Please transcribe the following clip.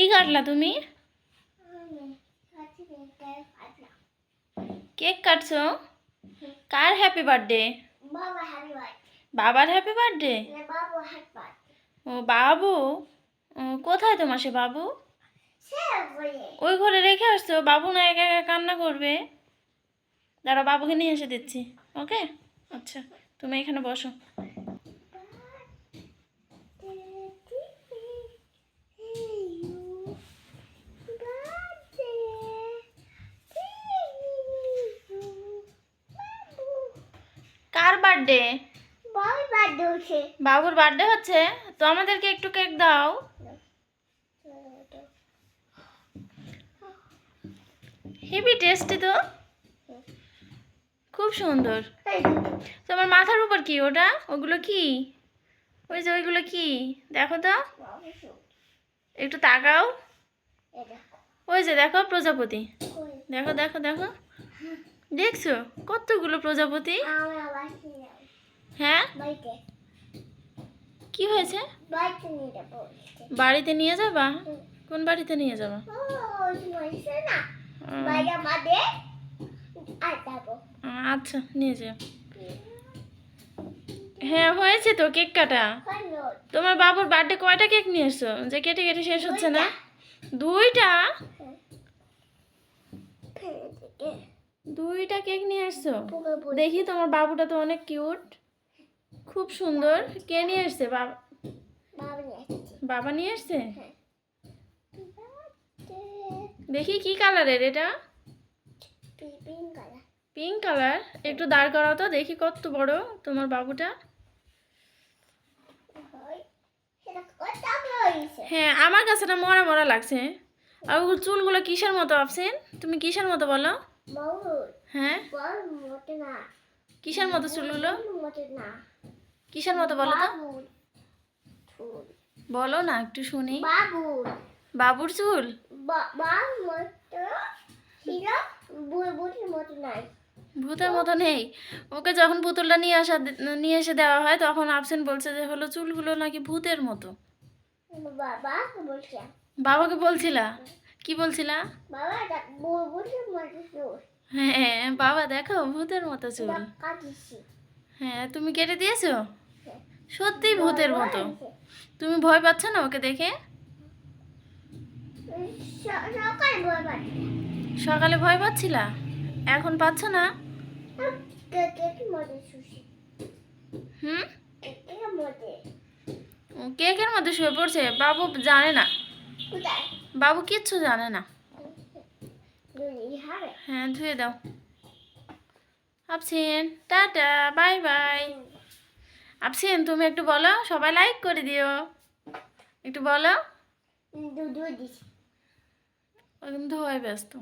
কি কাটলা তুমি? কেক কাটছো? কার হ্যাপি বার্থডে বাবার হ্যাপি বার্থডে ও বাবু? কোথায় তোমার সে বাবু? ওই ঘরে রেখে আসছো? বাবু না একা একা কান্না করবে? দাঁড়া বাবুকে নিয়ে এসে দিচ্ছি ওকে আচ্ছা তুমি এখানে বসো। কার বার্থডে বাবু বার্থডে হচ্ছে। বাবুর বার্থডে হচ্ছে? তো আমাদেরকে একটু কেক দাও। হেভি টেস্টি তো। খুব সুন্দর। তোমার মাথার উপর কি ওটা? ওগুলো কি? ওই যে ওইগুলো কি? দেখো তো। একটু তাকাও। ওই যে দেখো প্রজাপতি। দেখো দেখো দেখো। দেখছ? কতগুলো প্রজাপতি? হ্যাঁ? কি হয়েছে? বাড়িতে নিয়ে যাব? কোন বাড়িতে নিয়ে যাব? আচ্ছা নিয়ে যাও। হ্যাঁ হয়েছে তো কেক কাটা। তোমার বাবুর বার্থডে কয়টা কেক নিয়ে এসছো? যে কেটে কেটে শেষ হচ্ছে না। দুইটা? দুইটা কেক নিয়ে এসছো দেখি তোমার বাবুটা তো অনেক কিউট। খুব সুন্দর। কে নিয়ে এসছে বাবা বাবা নিয়ে আসছে। এসছে হ্যাঁ। দেখি কি কালারের এটা? Pink colour. একটু দাঁড় করাও তো দেখি কত বড় তোমার বাবুটা। হয় আমার কাছে মরা মরা লাগছে। আর চুলগুলো কিসের মতো আপসেন তুমি কিসের মতো বলো? হ্যাঁ? কিসের মতো চুলগুলো না কিসের মতো বলো তো? বলো না একটু শুনি। বাবু বাবুর চুল? ভূতের মতো নেই। ওকে যখন পুতুলটা নিয়ে আসা নিয়ে এসে দেওয়া হয় তখন আপসেন বলছে যে হলো চুলগুলো নাকি ভূতের মতো? বাবাকে বলছিলা? কি বলছিলা? হ্যাঁ বাবা দেখো ভূতের মতো চুল। হ্যাঁ তুমি কেটে দিয়েছ? সত্যি ভূতের মতো। তুমি ভয় পাচ্ছ না ওকে দেখে? সকালে ভয় পাচ্ছিলা? এখন পাচ্ছ না? হুম? কেকের মধ্যে কেকের মধ্যে শুয়ে পড়ছে? বাবু জানে না। বাবু কিচ্ছু জানে না। হ্যাঁ ধুয়ে দাও। আপসেন টাটা বাই বাই। আপসেন তুমি একটু বলো সবাই লাইক করে দিও। একটু বলো। ধোয় ব্যস্ত।